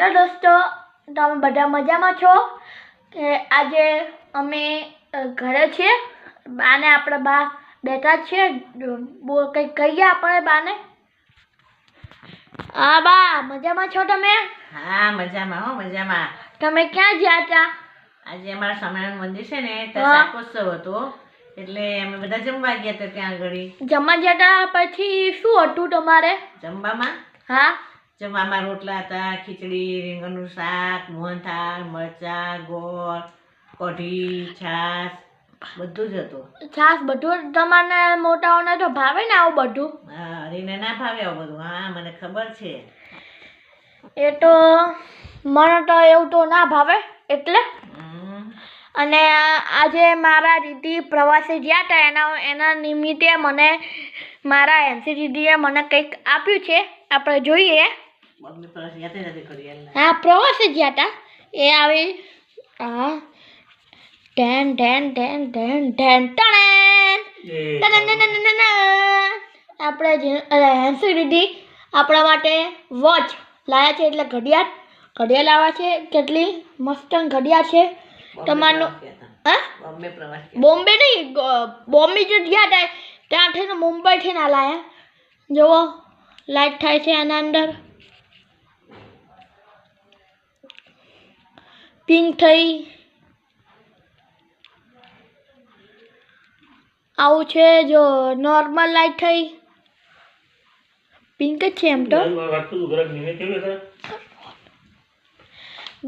Hello દોસ્તો તમે બધા મજામાં છો? કે આજે અમે ઘરે છીએ. બાને આપણે બા બેઠા છીએ બો કંઈક કહીએ આપણે બાને? હા બા મજામાં છો તમે? હા મજામાં હો મજામાં. તમે ક્યાં ગયા હતા? આજે અમારા સ્વામિનારાયણ મંદિર છે ને. ત્યાં શાકોત્સવ હતો. એટલે અમે બધા જમવા ગયા હતા ત્યાં આગળ. જમવા ગયા હતા પછી શું હતું તમારે? જમવામાં? હા. જમવામાં રોટલા હતા ખીચડી રીંગણનું શાક મોહનથાળ મરચાં ગોળ કઢી છાશ બધું જ હતું. છાસ બધું તમારે મોટાઓને તો ભાવે ને આવું બધું? હા એને ના ભાવે આવું બધું. હા મને ખબર છે. એ તો મને તો એવું તો ના ભાવે એટલે. અને આજે મારા દીદી પ્રવાસે ગયા હતા એના એના નિમિત્તે મને મારા એનસી દીદીએ મને કંઈક આપ્યું છે. આપણે જોઈએ. હા પ્રવાસે ગયા હતા એ આવી હા ten ten ten ten ten ટણેન. આપણે હેન્સી દીદી આપણા માટે વોચ લાવ્યા છે એટલે ઘડિયાળ. ઘડિયાળ લાવ્યા છે. કેટલી મસ્ત ઘડિયાળ છે. તમારનું હા? બોમ્બે નહીં બોમ્બે જો ગયા હતા ત્યાંથી મુંબઈથી ના લાયા. જુઓ લાઈટ થાય છે એના અંદર. પિંક થઈ. આવું છે જો નોર્મલ લાઈટ થઈ. પિંક જ છે એમ તો.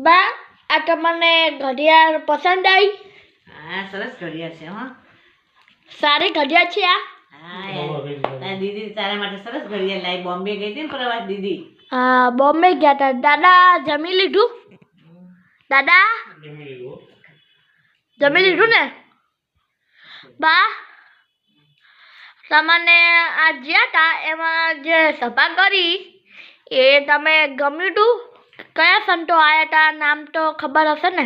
બા આ તમને ઘડિયાળ પસંદ આવી. હા સરસ ઘડિયાળ છે હો. સારી ઘડિયાળ છે આ. દીદી તારા માટે સરસ ઘડિયાળ લાવી. બોમ્બે ગઈ હતી ને પ્રવાસ દીદી? હા બોમ્બે ગયા હતા દાદા જમી લીધું? દાદા? જમી લીધું ને? બા? તમને આ જ્યાં હતા એમાં જે સભા કરી, એ તમે ગમ્યું હતું કયા સંતો આવ્યા હતા નામ તો ખબર હશે ને?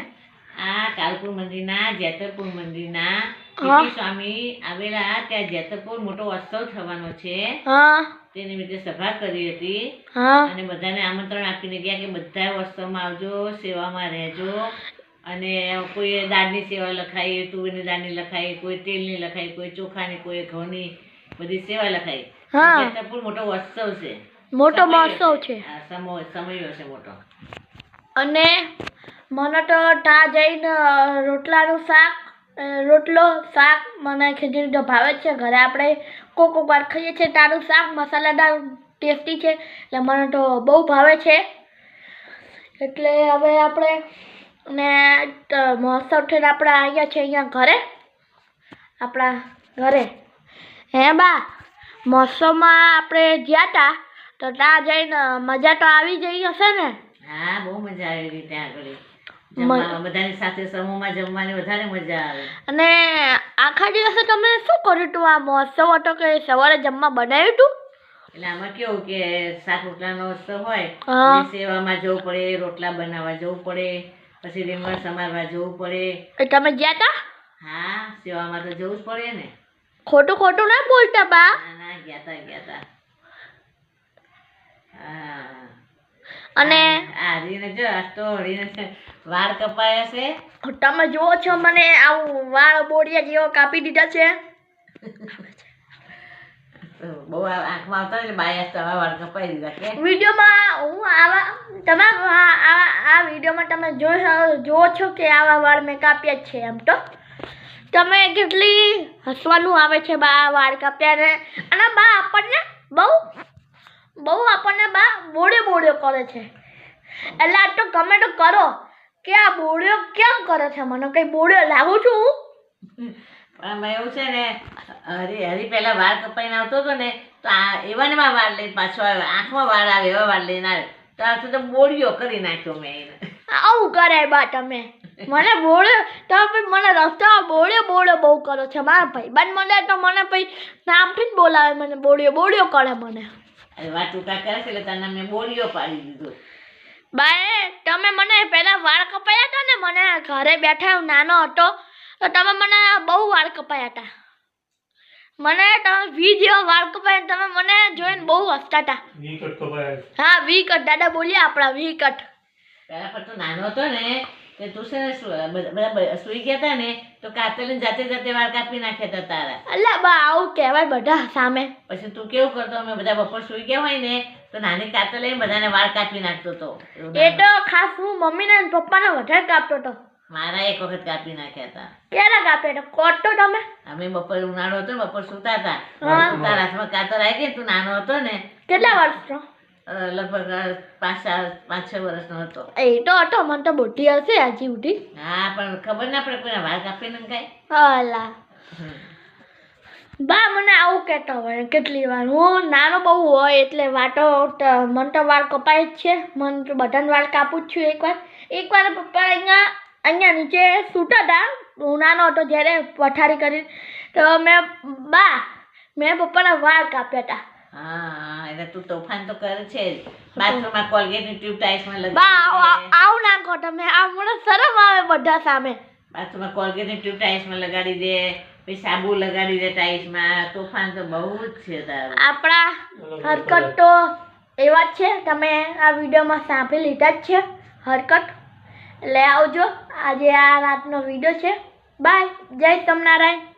આ કાલપુર મંદિરના જેતરપુર મંદિરના સ્વામી આવેલા ત્યાં જેતપુર મોટો ઉત્સવ થવાનો છે. તે નિમિત્તે સભા કરી હતી. અને બધાને આમંત્રણ આપીને ગયા કે બધા ઉત્સવમાં આવજો સેવામાં રહેજો. અને કોઈ દાળની સેવા લખાઈ તુવેરની દાળની લખાઈ કોઈ તેલની લખાઈ કોઈ ચોખાની કોઈ ઘઉંની બધી સેવા લખાઈ. હા. જેતરપુર મોટો ઉત્સવ છે. મોટો મહોત્સવ છે. સમય સમય મોટો. અને મને તો ત્યાં જઈને રોટલાનું શાક રોટલો, શાક, મને ખીચડી તો ભાવે છે. ઘરે આપણે કોક કોક વાર ખાઈએ છીએ તારું શાક, મસાલાદાર, ટેસ્ટી છે. એટલે મને તો બહુ ભાવે છે. એટલે હવે આપણે ને મહોત્સવ થઈને આપણે આવ્યા છે અહીંયા ઘરે. આપણા ઘરે. હે બા મહોત્સવમાં આપણે ગયા હતા તો ત્યાં જઈને મજા તો આવી જઈ હશે ને? હા, બહુ મજા આવી ત્યાં આગળ. બધાની સાથે સમૂહમાં જમવાની વધારે મજા આવે. અને આખા દિવસે તમે શું કર્યું હતું આ મહોત્સવ હતો કે સવારે જમવા બનાવ્યું હતું એટલે આમાં કેવું કે શાક રોટલાનો ઉત્સવ હોય સેવામાં જવું પડે રોટલા બનાવવા જવું પડે પછી રીંગણ સમારવા જવું પડે. તમે ગયા હતા હા સેવામાં તો જવું જ પડે ને. ખોટું ખોટું ના બોલતા બા. ના ના ગયા તા ગયા તા. હા. અને વાળ કપાયા છે. તમે જુઓ છો મને આવું વાળ બોડિયા જેવો કાપી દીધા છે. બહુ આંખમાં આવતા એટલે બાયા તો આવા વાળ કપાઈ દીધા કે વિડીયોમાં હું આવા તમે આ વિડીયોમાં તમે જોઈ જુઓ છો કે આવા વાળ મેં કાપ્યા છે એમ તો. તમે કેટલી હસવાનું આવે છે બા વાળ કાપ્યા ને અને બા આપણને બહુ બહુ આપણને બા બોડ્યો કરે છે. એટલે આ તો કમેન્ટ કરો કે આ બોળ્યો કેમ કરે છે? મને કઈ બોળ્યો લાગુ છું? પણ એવું છે ને અરે હરી પેલા વાળ કપાઈને આવતો હતો ને તો આ એવા વાળ લઈને પાછો આવ્યો આંખમાં વાળ આવે એવા વાળ લઈને આવે. તો આ તો બોળ્યો કરી નાખ્યો મેં એને. આવું કરાય બા તમે. મને બોળ્યો તમે મને રસ્તામાં બોળ્યો બોળ્યો બહુ કરો છે. મારા ભાઈ બન મને તો મને પછી નામથી જ બોલાવે મને બોળ્યો બોળ્યો કરે મને. અરે કરે એટલે તને મેં બોળિયો પાડી દીધો. બાએ તમે મને પહેલા વાળ કપાયા હતા ને? મને ઘરે બેઠા હું નાનો હતો તો તમે મને બહુ વાળ કપાયા હતા. મને તમે વી જેવો વાળ કપાયા તમે મને જોઈને બહુ હસતા હતા. વી કટ કપાયા હા વી કટ. દાદા બોલ્યા આપણા વી કટ. પેલા પર તો નાનો હતો ને તે તું છે ને બધા સુઈ ગયા હતા ને તો કાતલીને જાતે જાતે વાળ કાપી નાખ્યા હતા તારા. અલ્લા બા આવું કહેવાય બધા સામે. પછી તું કેવું કરતો અમે બધા બપોર સુઈ ગયા હોય ને તો નાની કાતર લઈને બધાને વાળ કાપી નાખતો હતો એ તો ખાસ હું મમ્મીને અને પપ્પાને વધારે કાપતો હતો મારા એક વખત કાપી નાખ્યા હતા ક્યારે કાપ્યા હતા કોટો તમે? અમે બપોર ઉનાળો હતો બપોર સુતા હતા તારા હાથમાં કાતર આવી ગઈ તું નાનો હતો ને. કેટલા વર્ષનો લગભગ પાંચ પાંચ છ વર્ષનો હતો. એ તો હતો મને તો બુદ્ધિ હશે હજી ઉઠી હા પણ ખબર ના પડે કોઈના વાળ આપી ને કાંઈ? અલા બા મને આવું કહેતો હોય કેટલી વાર. હું નાનો બહુ હોય એટલે વાટો મને તો વાળ કપાય જ છે. મને તો બધાને વાળ કાપું જ છું એકવાર. એકવાર પપ્પા અહીંયા અહીંયા નીચે સૂતા હતા. હું નાનો હતો જ્યારે પથારી કરી. તો મેં બા મેં પપ્પાના વાળ કાપ્યા હતા. હા એટલે તું તોફાન તો કરે છે જ. બાથરૂમમાં કોલગેટની ટ્યુબ ટાઈસમાં બા આવ- આવ- લગાડી આવું ના તમે. આ મને શરમ આવે બધા સામે. બાથરૂમમાં કોલગેટની ટ્યુબ ટાઈસમાં લગાડી દે પછી સાબુ લગાડી દે ટાઈસમાં તોફાન તો બહુ જ છે તારું. આપણા હરકત તો એવા જ છે. તમે આ વિડીયોમાં સાંભળી લીધા જ છે હરકત. એટલે આવજો. આજે આ રાતનો વીડિયો છે. બાય. જય સોમનારાયણ